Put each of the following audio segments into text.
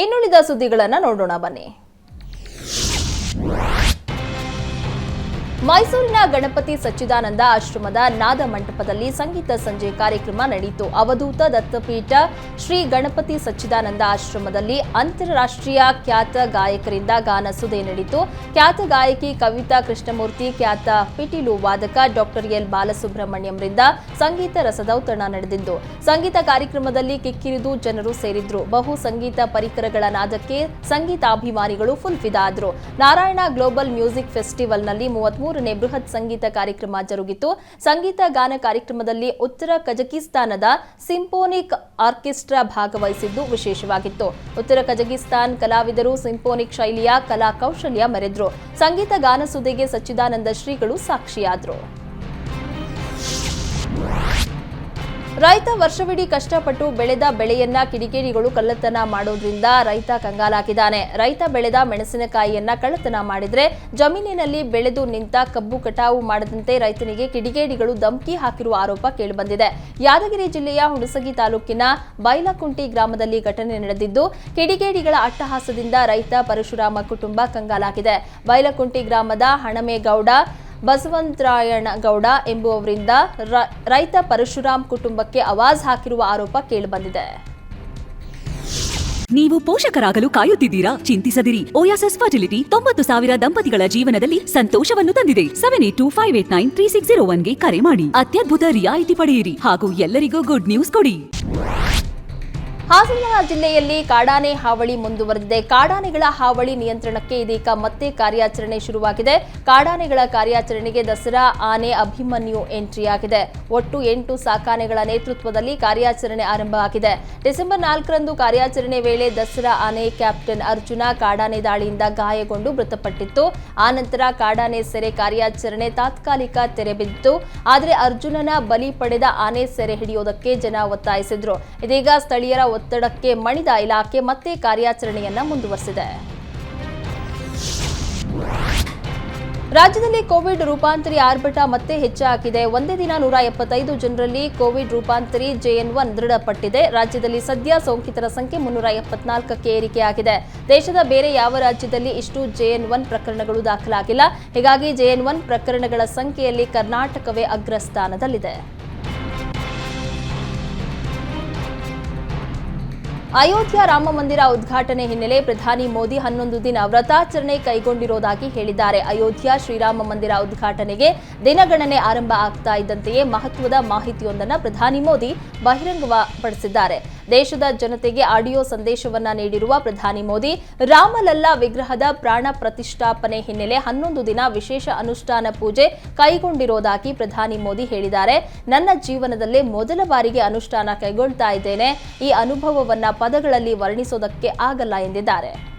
ಇನ್ನುಳಿದ ಸುದ್ದಿಗಳನ್ನು ನೋಡೋಣ ಬನ್ನಿ. ಮೈಸೂರಿನ ಗಣಪತಿ ಸಚ್ಚಿದಾನಂದ ಆಶ್ರಮದ ನಾದ ಮಂಟಪದಲ್ಲಿ ಸಂಗೀತ ಸಂಜೆ ಕಾರ್ಯಕ್ರಮ ನಡೆಯಿತು. ಅವಧೂತ ದತ್ತಪೀಠ ಶ್ರೀ ಗಣಪತಿ ಸಚ್ಚಿದಾನಂದ ಆಶ್ರಮದಲ್ಲಿ ಅಂತಾರಾಷ್ಟ್ರೀಯ ಖ್ಯಾತ ಗಾಯಕರಿಂದ ಗಾನ ಸುದೆ ನಡೆಯಿತು. ಖ್ಯಾತ ಗಾಯಕಿ ಕವಿತಾ ಕೃಷ್ಣಮೂರ್ತಿ, ಖ್ಯಾತ ಪಿಟೀಲು ವಾದಕ ಡಾಕ್ಟರ್ ಎಲ್ ಬಾಲಸುಬ್ರಹ್ಮಣ್ಯಂರಿಂದ ಸಂಗೀತ ರಸದೌತಣ ನಡೆದಿದ್ದು, ಸಂಗೀತ ಕಾರ್ಯಕ್ರಮದಲ್ಲಿ ಕಿಕ್ಕಿರಿದು ಜನರು ಸೇರಿದ್ರು. ಬಹು ಸಂಗೀತ ಪರಿಕರಗಳ ನಾದಕ್ಕೆ ಸಂಗೀತಾಭಿಮಾನಿಗಳು ಫುಲ್ ಫಿದಾ ಆದ್ರು ನಾರಾಯಣ ಗ್ಲೋಬಲ್ ಮ್ಯೂಸಿಕ್ ಫೆಸ್ಟಿವಲ್ನಲ್ಲಿ ಮೂವತ್ಮೂರನೇ ಬೃಹತ್ ಸಂಗೀತ ಕಾರ್ಯಕ್ರಮ ಜರುಗಿತು. ಸಂಗೀತ ಗಾನ ಕಾರ್ಯಕ್ರಮದಲ್ಲಿ ಉತ್ತರ ಕಜಕಿಸ್ತಾನದ ಸಿಂಫೋನಿಕ್ ಆರ್ಕೆಸ್ಟ್ರಾ ಭಾಗವಹಿಸಿದ್ದು ವಿಶೇಷವಾಗಿತ್ತು. ಉತ್ತರ ಕಜಕಿಸ್ತಾನ್ ಕಲಾವಿದರು ಸಿಂಫೋನಿಕ್ ಶೈಲಿಯ ಕಲಾ ಕೌಶಲ್ಯ ಮೆರೆದ್ರು. ಸಂಗೀತ ಗಾನ ಸುದ್ದಿಗೆ ಸಚ್ಚಿದಾನಂದ ಶ್ರೀಗಳು ಸಾಕ್ಷಿಯಾದ್ರು. ರೈತ ವರ್ಷವಿಡೀ ಕಷ್ಟಪಟ್ಟು ಬೆಳೆದ ಬೆಳೆಯನ್ನ ಕಿಡಿಗೇಡಿಗಳು ಕಳ್ಳತನ ಮಾಡೋದ್ರಿಂದ ರೈತ ಕಂಗಾಲಾಗಿದ್ದಾನೆ ರೈತ ಬೆಳೆದ ಮೆಣಸಿನಕಾಯಿಯನ್ನ ಕಳ್ಳತನ ಮಾಡಿದ್ರೆ ಜಮೀನಿನಲ್ಲಿ ಬೆಳೆದು ನಿಂತ ಕಬ್ಬು ಕಟಾವು ಮಾಡದಂತೆ ರೈತನಿಗೆ ಕಿಡಿಗೇಡಿಗಳು ಧಮಕಿ ಹಾಕಿರುವ ಆರೋಪ ಕೇಳಿಬಂದಿದೆ. ಯಾದಗಿರಿ ಜಿಲ್ಲೆಯ ಹುಣಸಗಿ ತಾಲೂಕಿನ ಬೈಲಕುಂಟಿ ಗ್ರಾಮದಲ್ಲಿ ಘಟನೆ ನಡೆದಿದ್ದು, ಕಿಡಿಗೇಡಿಗಳ ಅಟ್ಟಹಾಸದಿಂದ ರೈತ ಪರಶುರಾಮ ಕುಟುಂಬ ಕಂಗಾಲಾಗಿದೆ ಬೈಲಕುಂಟಿ ಗ್ರಾಮದ ಹಣಮೇಗೌಡ ಬಸವಂತರಾಯಣ ಗೌಡ ಎಂಬುವವರಿಂದ ರೈತ ಪರಶುರಾಮ್ ಕುಟುಂಬಕ್ಕೆ ಅವಾಜ್ ಹಾಕಿರುವ ಆರೋಪ ಕೇಳಿಬಂದಿದೆ. ನೀವು ಪೋಷಕರಾಗಲು ಕಾಯುತ್ತಿದ್ದೀರಾ? ಚಿಂತಿಸದಿರಿ. ಓಯಾಸಸ್ ಫರ್ಟಿಲಿಟಿ ತೊಂಬತ್ತು ಸಾವಿರ ದಂಪತಿಗಳ ಜೀವನದಲ್ಲಿ ಸಂತೋಷವನ್ನು ತಂದಿದೆ. Seven eight two five eight nine three six zero ಒನ್ಗೆ ಕರೆ ಮಾಡಿ. ಅತ್ಯದ್ಭುತ ರಿಯಾಯಿತಿ ಪಡೆಯಿರಿ. ಹಾಗೂ ಎಲ್ಲರಿಗೂ ಗುಡ್ ನ್ಯೂಸ್ ಕೊಡಿ. ಹಾಸನ ಜಿಲ್ಲೆಯಲ್ಲಿ ಕಾಡಾನೆ ಹಾವಳಿ ಮುಂದುವರೆದಿದೆ. ಕಾಡಾನೆಗಳ ಹಾವಳಿ ನಿಯಂತ್ರಣಕ್ಕೆ ಇದೀಗ ಮತ್ತೆ ಕಾರ್ಯಾಚರಣೆ ಶುರುವಾಗಿದೆ. ಕಾಡಾನೆಗಳ ಕಾರ್ಯಾಚರಣೆಗೆ ದಸರಾ ಆನೆ ಅಭಿಮನ್ಯು ಎಂಟ್ರಿಯಾಗಿದೆ ಒಟ್ಟು ಎಂಟು ಸಾಕಾನೆಗಳ ನೇತೃತ್ವದಲ್ಲಿ ಕಾರ್ಯಾಚರಣೆ ಆರಂಭವಾಗಿದೆ ಡಿಸೆಂಬರ್ ನಾಲ್ಕರಂದು ಕಾರ್ಯಾಚರಣೆ ವೇಳೆ ದಸರಾ ಆನೆ ಕ್ಯಾಪ್ಟನ್ ಅರ್ಜುನ ಕಾಡಾನೆ ದಾಳಿಯಿಂದ ಗಾಯಗೊಂಡು ಮೃತಪಟ್ಟಿತ್ತು. ಆನಂತರ ಕಾಡಾನೆ ಸೆರೆ ಕಾರ್ಯಾಚರಣೆ ತಾತ್ಕಾಲಿಕ ತೆರೆಬಿದ್ದು ಆದರೆ ಅರ್ಜುನನ ಬಲಿ ಪಡೆದ ಆನೆ ಸೆರೆ ಹಿಡಿಯೋದಕ್ಕೆ ಜನ ಒತ್ತಾಯಿಸಿದ್ರು. ಇದೀಗ ಸ್ಥಳೀಯರ ಒತ್ತಡಕ್ಕೆ ಮಣಿದ ಇಲಾಖೆ ಮತ್ತೆ ಕಾರ್ಯಾಚರಣೆಯನ್ನ ಮುಂದುವರೆಸಿದೆ. ರಾಜ್ಯದಲ್ಲಿ ಕೋವಿಡ್ ರೂಪಾಂತರಿ ಆರ್ಭಟ ಮತ್ತೆ ಹೆಚ್ಚಾಗಿದೆ. ಒಂದೇ ದಿನ ನೂರ ಎಪ್ಪತ್ತೈದು ಜನರಲ್ಲಿ ಕೋವಿಡ್ ರೂಪಾಂತರಿ ಜೆಎನ್ ಒನ್ ದೃಢಪಟ್ಟಿದೆ. ರಾಜ್ಯದಲ್ಲಿ ಸದ್ಯ ಸೋಂಕಿತರ ಸಂಖ್ಯೆ ಮುನ್ನೂರ ಎಪ್ಪತ್ನಾಲ್ಕಕ್ಕೆ ಏರಿಕೆಯಾಗಿದೆ. ದೇಶದ ಬೇರೆ ಯಾವ ರಾಜ್ಯದಲ್ಲಿ ಇಷ್ಟು ಜೆಎನ್ ಒನ್ ಪ್ರಕರಣಗಳು ದಾಖಲಾಗಿಲ್ಲ. ಹೀಗಾಗಿ ಜೆಎನ್ ಒನ್ ಪ್ರಕರಣಗಳ ಸಂಖ್ಯೆಯಲ್ಲಿ ಕರ್ನಾಟಕವೇ ಅಗ್ರಸ್ಥಾನದಲ್ಲಿದೆ. ಅಯೋಧ್ಯ ರಾಮ ಮಂದಿರ ಉದ್ಘಾಟನೆ ಹಿನ್ನೆಲೆ ಪ್ರಧಾನಿ ಮೋದಿ ಹನ್ನೊಂದು ದಿನ ವ್ರತಾಚರಣೆ ಕೈಗೊಂಡಿರುವುದಾಗಿ ಹೇಳಿದ್ದಾರೆ. ಅಯೋಧ್ಯ ಶ್ರೀರಾಮ ಮಂದಿರ ಉದ್ಘಾಟನೆಗೆ ದಿನಗಣನೆ ಆರಂಭ ಆಗ್ತಾ ಇದ್ದಂತೆಯೇ ಮಹತ್ವದ ಮಾಹಿತಿಯೊಂದನ್ನು ಪ್ರಧಾನಿ ಮೋದಿ ಬಹಿರಂಗಪಡಿಸಿದ್ದಾರೆ ದೇಶದ ಜನತೆಗೆ ಆಡಿಯೋ ಸಂದೇಶವನ್ನ ನೀಡಿರುವ ಪ್ರಧಾನಿ ಮೋದಿ, ರಾಮಲಲ್ಲಾ ವಿಗ್ರಹದ ಪ್ರಾಣ ಪ್ರತಿಷ್ಠಾಪನೆ ಹಿನ್ನೆಲೆ ಹನ್ನೊಂದು ದಿನ ವಿಶೇಷ ಅನುಷ್ಠಾನ ಪೂಜೆ ಕೈಗೊಂಡಿರೋದಾಗಿ ಪ್ರಧಾನಿ ಮೋದಿ ಹೇಳಿದ್ದಾರೆ. ನನ್ನ ಜೀವನದಲ್ಲಿ ಮೊದಲ ಬಾರಿಗೆ ಅನುಷ್ಠಾನ ಕೈಗೊಳ್ತಾ ಇದ್ದೇನೆ. ಈ ಅನುಭವವನ್ನ ಪದಗಳಲ್ಲಿ ವರ್ಣಿಸೋದಕ್ಕೆ ಆಗಲ್ಲ ಎಂದಿದ್ದಾರೆ.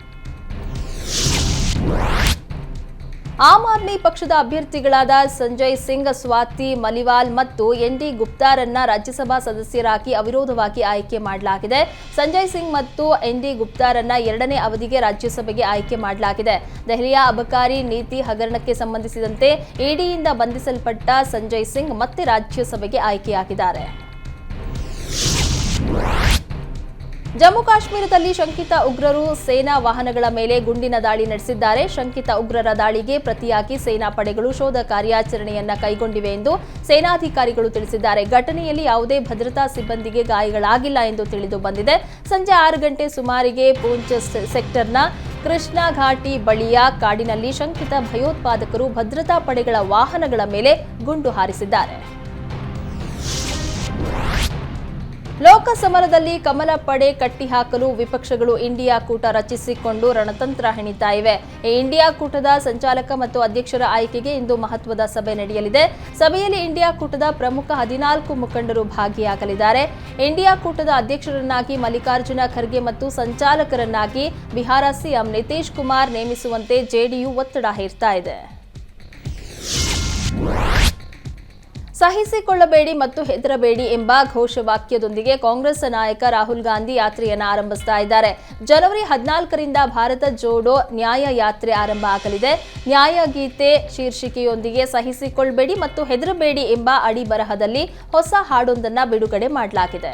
ಆಮ್ ಆದ್ಮಿ ಪಕ್ಷದ ಅಭ್ಯರ್ಥಿಗಳಾದ ಸಂಜಯ್ ಸಿಂಗ್, ಸ್ವಾತಿ ಮಲಿವಾಲ್ ಮತ್ತು ಎನ್ ಡಿ ಗುಪ್ತಾರನ್ನ ರಾಜ್ಯಸಭಾ ಸದಸ್ಯರಾಗಿ ಅವಿರೋಧವಾಗಿ ಆಯ್ಕೆ ಮಾಡಲಾಗಿದೆ. ಸಂಜಯ್ ಸಿಂಗ್ ಮತ್ತು ಎನ್ ಡಿ ಗುಪ್ತಾರನ್ನ ಎರಡನೇ ಅವಧಿಗೆ ರಾಜ್ಯಸಭೆಗೆ ಆಯ್ಕೆ ಮಾಡಲಾಗಿದೆ. ದೆಹಲಿಯ ಅಬಕಾರಿ ನೀತಿ ಹಗರಣಕ್ಕೆ ಸಂಬಂಧಿಸಿದಂತೆ ಇಡಿಯಿಂದ ಬಂಧಿಸಲ್ಪಟ್ಟ ಸಂಜಯ್ ಸಿಂಗ್ ಮತ್ತೆ ರಾಜ್ಯಸಭೆಗೆ ಆಯ್ಕೆಯಾಗಿದ್ದಾರೆ. ಜಮ್ಮು ಕಾಶ್ಮೀರದಲ್ಲಿ ಶಂಕಿತ ಉಗ್ರರು ಸೇನಾ ವಾಹನಗಳ ಮೇಲೆ ಗುಂಡಿನ ದಾಳಿ ನಡೆಸಿದ್ದಾರೆ. ಶಂಕಿತ ಉಗ್ರರ ದಾಳಿಗೆ ಪ್ರತಿಯಾಗಿ ಸೇನಾ ಪಡೆಗಳು ಶೋಧ ಕಾರ್ಯಾಚರಣೆಯನ್ನ ಕೈಗೊಂಡಿವೆ ಎಂದು ಸೇನಾಧಿಕಾರಿಗಳು ತಿಳಿಸಿದ್ದಾರೆ. ಘಟನೆಯಲ್ಲಿ ಯಾವುದೇ ಭದ್ರತಾ ಸಿಬ್ಬಂದಿಗೆ ಗಾಯಗಳಾಗಿಲ್ಲ ಎಂದು ತಿಳಿದು ಬಂದಿದೆ. ಸಂಜೆ ಆರು ಗಂಟೆ ಸುಮಾರಿಗೆ ಪೂಂಚ್ ಸೆಕ್ಟರ್ನ ಕೃಷ್ಣಾ ಘಾಟಿ ಬಳಿಯ ಕಾಡಿನಲ್ಲಿ ಶಂಕಿತ ಭಯೋತ್ಪಾದಕರು ಭದ್ರತಾ ಪಡೆಗಳ ವಾಹನಗಳ ಮೇಲೆ ಗುಂಡು ಹಾರಿಸಿದ್ದಾರೆ. ಲೋಕಸಮರದಲ್ಲಿ ಕಮಲ ಪಡೆ ಕಟ್ಟಿಹಾಕಲು ವಿಪಕ್ಷಗಳು ಇಂಡಿಯಾ ಕೂಟ ರಚಿಸಿಕೊಂಡು ರಣತಂತ್ರ ಹೆಣಿತಾ ಇವೆ. ಇಂಡಿಯಾ ಕೂಟದ ಸಂಚಾಲಕ ಮತ್ತು ಅಧ್ಯಕ್ಷರ ಆಯ್ಕೆಗೆ ಇಂದು ಮಹತ್ವದ ಸಭೆ ನಡೆಯಲಿದೆ. ಸಭೆಯಲ್ಲಿ ಇಂಡಿಯಾ ಕೂಟದ ಪ್ರಮುಖ ಹದಿನಾಲ್ಕು ಮುಖಂಡರು ಭಾಗಿಯಾಗಲಿದ್ದಾರೆ. ಇಂಡಿಯಾ ಕೂಟದ ಅಧ್ಯಕ್ಷರನ್ನಾಗಿ ಮಲ್ಲಿಕಾರ್ಜುನ ಖರ್ಗೆ ಮತ್ತು ಸಂಚಾಲಕರನ್ನಾಗಿ ಬಿಹಾರ ಸಿಎಂ ನಿತೀಶ್ ಕುಮಾರ್ ನೇಮಿಸುವಂತೆ ಜೆಡಿಯು ಒತ್ತಡ ಹೇರ್ತಾ ಇದೆ. ಸಹಿಸಿಕೊಳ್ಳಬೇಡಿ ಮತ್ತು ಹೆದರಬೇಡಿ ಎಂಬ ಘೋಷವಾಕ್ಯದೊಂದಿಗೆ ಕಾಂಗ್ರೆಸ್ ನಾಯಕ ರಾಹುಲ್ ಗಾಂಧಿ ಯಾತ್ರೆಯನ್ನು ಆರಂಭಿಸ್ತಾ ಇದ್ದಾರೆ. ಜನವರಿ ಹದಿನಾಲ್ಕರಿಂದ ಭಾರತ ಜೋಡೋ ನ್ಯಾಯ ಯಾತ್ರೆ ಆರಂಭ ಆಗಲಿದೆ. ನ್ಯಾಯ ಗೀತೆ ಶೀರ್ಷಿಕೆಯೊಂದಿಗೆ ಸಹಿಸಿಕೊಳ್ಳಬೇಡಿ ಮತ್ತು ಹೆದರಬೇಡಿ ಎಂಬ ಅಡಿ ಬರಹದಲ್ಲಿ ಹೊಸ ಹಾಡೊಂದನ್ನು ಬಿಡುಗಡೆ ಮಾಡಲಾಗಿದೆ.